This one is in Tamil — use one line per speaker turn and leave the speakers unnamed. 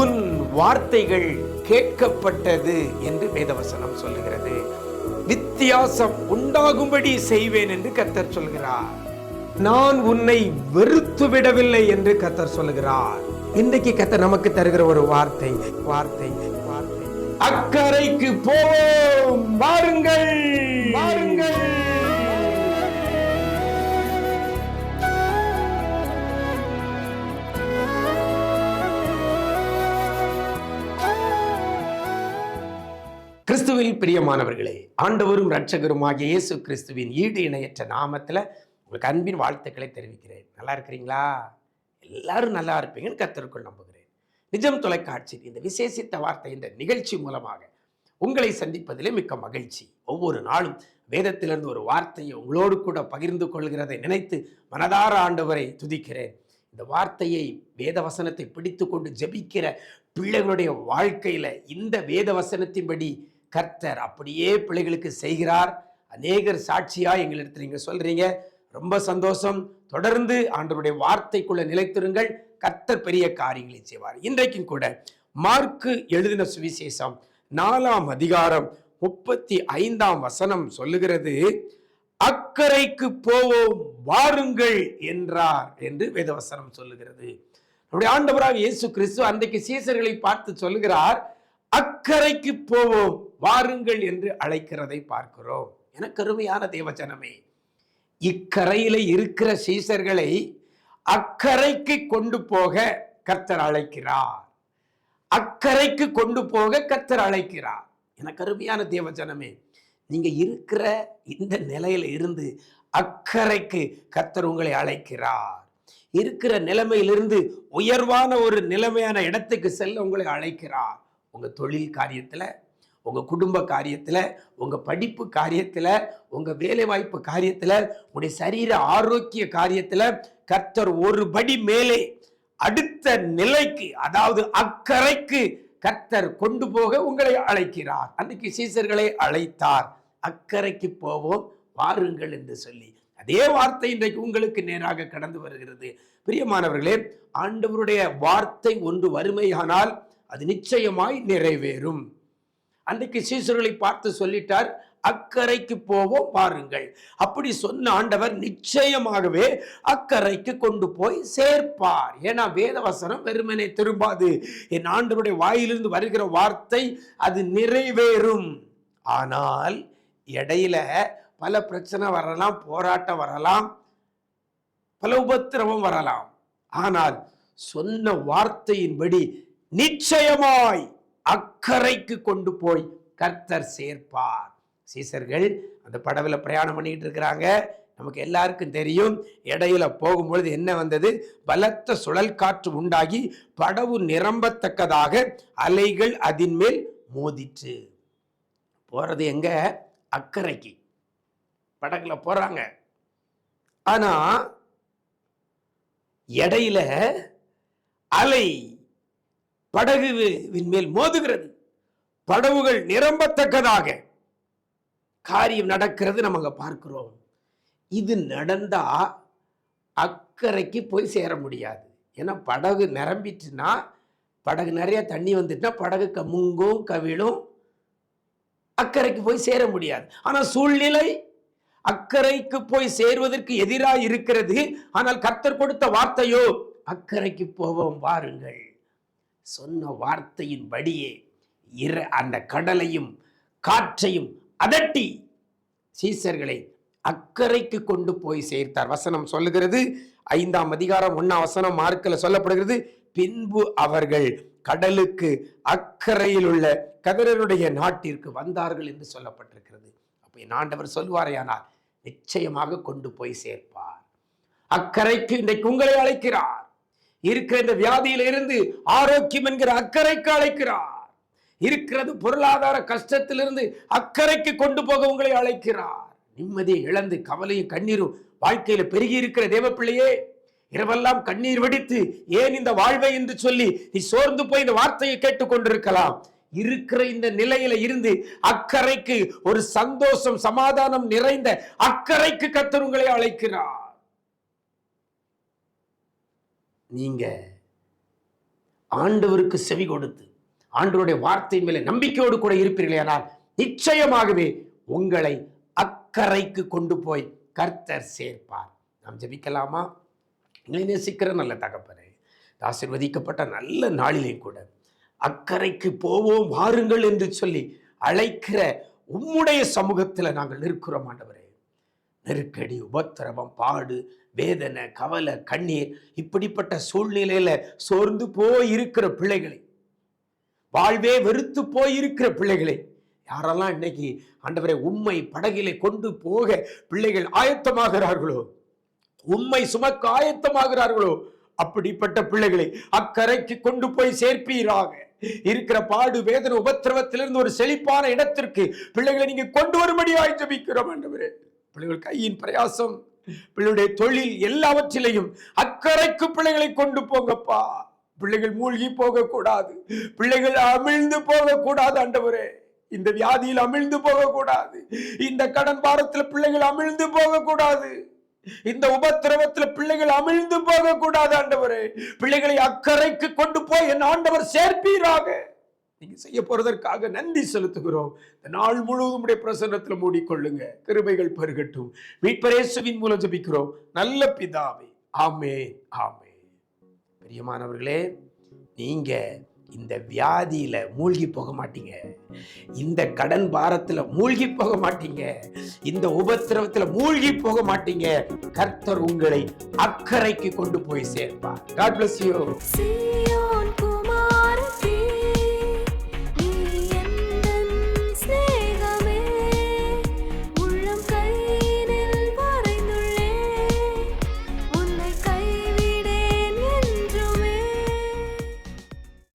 உன் வார்த்தைகள் கேட்கப்பட்டது என்று வேதவசனம் சொல்லுகிறது. வித்தியாசம் உண்டாகும்படி செய்வேன் என்று கத்தர் சொல்கிறார். நான் உன்னை வெறுத்து விடவில்லை என்று கத்தர் சொல்லுகிறார். இன்றைக்கு கத்தர் நமக்கு தருகிற ஒரு வார்த்தை வார்த்தை வார்த்தை. அக்கறைக்கு போவோம் வாருங்கள் வாருங்கள். கிறிஸ்துவில் பிரியமானவர்களே ஆண்டவரும் இரட்சகருமாகிய இயேசு கிறிஸ்துவின் ஈடு இணையற்ற நாமத்தில் உங்களுக்கு அன்பின் வாழ்த்துக்களை தெரிவிக்கிறேன். நல்லா இருக்கிறீங்களா? எல்லாரும் நல்லா இருப்பீங்கன்னு கத்திற்குள் நம்புகிறேன். நிஜம் தொலைக்காட்சி இந்த விசேஷித்த வார்த்தை இந்த நிகழ்ச்சி மூலமாக உங்களை சந்திப்பதிலே மிக்க மகிழ்ச்சி. ஒவ்வொரு நாளும் வேதத்திலிருந்து ஒரு வார்த்தையை உங்களோடு கூட பகிர்ந்து கொள்கிறதை நினைத்து மனதார ஆண்டவரை துதிக்கிறேன். இந்த வார்த்தையை வேத வசனத்தை பிடித்து கொண்டு ஜெபிக்கிற பிள்ளைகளுடைய வாழ்க்கையில் இந்த வேத வசனத்தின்படி கர்த்தர் அப்படியே பிள்ளைகளுக்கு செய்கிறார். அநேகர் சாட்சியா எங்களிடத்தில் நீங்க சொல்றீங்க. ரொம்ப சந்தோஷம். தொடர்ந்து ஆண்டவருடைய வார்த்தைக்குள்ள நிலைத்திருங்கள். கர்த்தர் பெரிய காரியங்களை செய்வார். இன்றைக்கும் கூட மார்க்கு எழுதின சுவிசேஷம் நாலாம் அதிகாரம் முப்பத்தி ஐந்தாம் வசனம் சொல்லுகிறது. அக்கறைக்கு போவோம் வாருங்கள் என்றார் என்று வேதவசனம் சொல்லுகிறது. நம்முடைய ஆண்டவராக இயேசு கிறிஸ்து அன்றைக்கு சீசர்களை பார்த்து சொல்லுகிறார். அக்கறைக்கு போவோம் வாருங்கள் என்று அழைக்கிறதை பார்க்கிறோம். எனக்கு கருமையான தேவஜனமே இக்கரையில இருக்கிற சீசர்களை அக்கறைக்கு கொண்டு போக கர்த்தர் அழைக்கிறார். அக்கறைக்கு கொண்டு போக கர்த்தர் அழைக்கிறார். எனக்கு கருமையான தேவஜனமே நீங்க இருக்கிற இந்த நிலையில இருந்து அக்கறைக்கு கர்த்தர் உங்களை அழைக்கிறார். இருக்கிற நிலைமையிலிருந்து உயர்வான ஒரு நிலைமையான இடத்துக்கு செல்ல உங்களை அழைக்கிறார். உங்கள் தொழில் காரியத்தில் உங்கள் குடும்ப காரியத்தில் உங்கள் படிப்பு காரியத்தில் உங்கள் வேலைவாய்ப்பு காரியத்தில் உங்களுடைய சரீர ஆரோக்கிய காரியத்தில் கர்த்தர் ஒரு படி மேலே அடுத்த நிலைக்கு அதாவது அக்கறைக்கு கர்த்தர் கொண்டு போக உங்களை அழைக்கிறார். அன்றைக்கு சீசர்களை அழைத்தார். அக்கறைக்கு போவோம் வாருங்கள் என்று சொல்லி. அதே வார்த்தை இன்றைக்கு உங்களுக்கு நேராக கடந்து வருகிறது. பிரியமானவர்களே ஆண்டவருடைய வார்த்தை ஒன்று வறுமையானால் அது நிச்சயமாய் நிறைவேறும். அன்றைக்கு சீசர்களை பார்த்து சொல்லிட்டார் அக்கறைக்கு போவோம் பாருங்கள் அப்படி சொன்ன ஆண்டவர் நிச்சயமாகவே அக்கறைக்கு கொண்டு போய் சேர்ப்பார். ஏன்னா வேதவசனம் வெறுமனே திரும்பாது. என் ஆண்டவருடைய வாயிலிருந்து வருகிற வார்த்தை அது நிறைவேறும். ஆனால் இடையில பல பிரச்சனை வரலாம் போராட்டம் வரலாம் பல உபத்திரவம் வரலாம். ஆனால் சொன்ன வார்த்தையின்படி நிச்சயமாய் அக்கறைக்கு கொண்டு போய் கர்த்தர் சேர்ப்பார். சீசர்கள் அந்த படவில் பிரயாணம் பண்ணிட்டு இருக்கிறாங்க. நமக்கு எல்லாருக்கும் தெரியும் இடையில போகும்பொழுது என்ன வந்தது? பலத்த சுழல் காற்று உண்டாகி படவு நிரம்பத்தக்கதாக அலைகள் அதன் மேல் மோதிற்று. போறது எங்க? அக்கறைக்கு. படகுல போறாங்க. ஆனா இடையில அலை படகுவின் மேல் மோதுகிறது. படவுகள் நிரம்பத்தக்கதாக காரியம் நடக்கிறது நம்ம அங்கே பார்க்கிறோம். இது நடந்தா அக்கறைக்கு போய் சேர முடியாது. ஏன்னா படகு நிரம்பிட்டுனா படகு நிறைய தண்ணி வந்துட்டுனா படகு கமுங்கும் கவிழும் அக்கறைக்கு போய் சேர முடியாது. ஆனால் சூழ்நிலை அக்கறைக்கு போய் சேர்வதற்கு எதிராக இருக்கிறது. ஆனால் கர்த்தர் கொடுத்த வார்த்தையோ அக்கறைக்கு போவோம் வாருங்கள். சொன்ன வார்த்தையின் படியே இர அந்த கடலையும் காற்றையும் அதட்டி சீசர்களை அக்கறைக்கு கொண்டு போய் சேர்த்தார். வசனம் சொல்லுகிறது ஐந்தாம் அதிகாரம் ஒன்னா வசனம் மார்க்கில் சொல்லப்படுகிறது பின்பு அவர்கள் கடலுக்கு அக்கறையில் உள்ள கதிரருடைய நாட்டிற்கு வந்தார்கள் என்று சொல்லப்பட்டிருக்கிறது. அப்போ என் ஆண்டவர் சொல்வாரையானால் நிச்சயமாக கொண்டு போய் சேர்ப்பார். அக்கறைக்கு இன்றைக்கு உங்களை அழைக்கிறார். இருக்கிற இந்த வியாதியில இருந்து ஆரோக்கியம் என்கிற அக்கறைக்கு அழைக்கிறார். இருக்கிறது பொருளாதார கஷ்டத்திலிருந்து அக்கறைக்கு கொண்டு போக உங்களை அழைக்கிறார். நிம்மதியை இழந்து கவலையும் கண்ணீரும் வாழ்க்கையில பெருகி இருக்கிற தேவப்பிள்ளையே இரவெல்லாம் கண்ணீர் வெடித்து ஏன் இந்த வாழ்வை என்று சொல்லி நீ சோர்ந்து போய் இந்த வார்த்தையை கேட்டுக்கொண்டிருக்கலாம் இருக்கிற இந்த நிலையில இருந்து அக்கறைக்கு ஒரு சந்தோஷம் சமாதானம் நிறைந்த அக்கறைக்கு கர்த்தர் உங்களை அழைக்கிறார். நீங்க ஆண்டவருக்கு செவி கொடுத்து ஆண்டவருடைய வார்த்தையின் மேலே நம்பிக்கையோடு கூட இருப்பீர்களே ஆனால் நிச்சயமாகவே உங்களை அக்கறைக்கு கொண்டு போய் கர்த்தர் சேர்ப்பார். நாம் ஜெபிக்கலாமா? எங்களை நேசிக்கிற நல்ல தகப்பனே ஆசிர்வதிக்கப்பட்ட நல்ல நாளிலே கூட அக்கறைக்கு போவோம் வாருங்கள் என்று சொல்லி அழைக்கிற உம்முடைய சமூகத்தில் நாங்கள் நிற்கிறோம் ஆண்டவரே. நெருக்கடி உபத்திரவம் பாடு வேதனை கவலை கண்ணீர் இப்படிப்பட்ட சூழ்நிலையில சோர்ந்து போய் இருக்கிற பிள்ளைகளை. வாழ்வே வெறுத்து போய் இருக்கிற பிள்ளைகளை. யாரெல்லாம் இன்னைக்கு ஆண்டவரை உண்மை படகிலே கொண்டு போக பிள்ளைகள் ஆயத்தமாகிறார்களோ? உண்மை சுமக்க ஆயத்தமாகிறார்களோ? அப்படிப்பட்ட பிள்ளைகளை அக்கறைக்கு கொண்டு போய் சேர்ப்பீராக. இருக்கிற பாடு வேதனை உபத்திரவத்திலிருந்து ஒரு செழிப்பான இடத்திற்கு பிள்ளைகளை நீங்க கொண்டு வரும்படியாய் ஜெபிக்கிறோம் ஆண்டவரே. பிள்ளைகள் கையின் பிரயாசம் பிள்ளைடைய தொழில் எல்லாவற்றிலையும் அக்கறைக்கு பிள்ளைகளை கொண்டு போங்கப்பா. பிள்ளைகள் மூழ்கி போகக்கூடாது. பிள்ளைகள் அமிழ்ந்து போகக்கூடாது ஆண்டவரே. இந்த வியாதியில் அமிழ்ந்து போகக்கூடாது. இந்த கடன் பாரத்தில் பிள்ளைகள் அமிழ்ந்து போகக்கூடாது. இந்த உபத்திரவத்தில் பிள்ளைகள் அமிழ்ந்து போகக்கூடாது ஆண்டவரே. பிள்ளைகளை அக்கறைக்கு கொண்டு போய் என் ஆண்டவர் சேர்ப்பீராக. நீங்கள் செய்ய போகிறதற்காக நன்றி செலுத்துகிறோம். இந்த நாள் முழுவதும் உடைய பிரசன்னத்தில் மூடிக்கொள்ளுங்க. கிருபைகள் பெருகட்டும். மீட்பரேசுவின் மூலம் ஜபிக்கிறோம். நல்ல பிதாவே. ஆமே ஆமே பிரியமானவர்களே நீங்கள் இந்த வியாதியில மூழ்கி போக மாட்டீங்க. இந்த கடன் பாரத்தில் மூழ்கி போக மாட்டீங்க. இந்த உபத்திரவத்தில் மூழ்கி போக மாட்டீங்க. கர்த்தர் உங்களை அக்கறைக்கு கொண்டு போய் சேர்ப்பார். God bless
you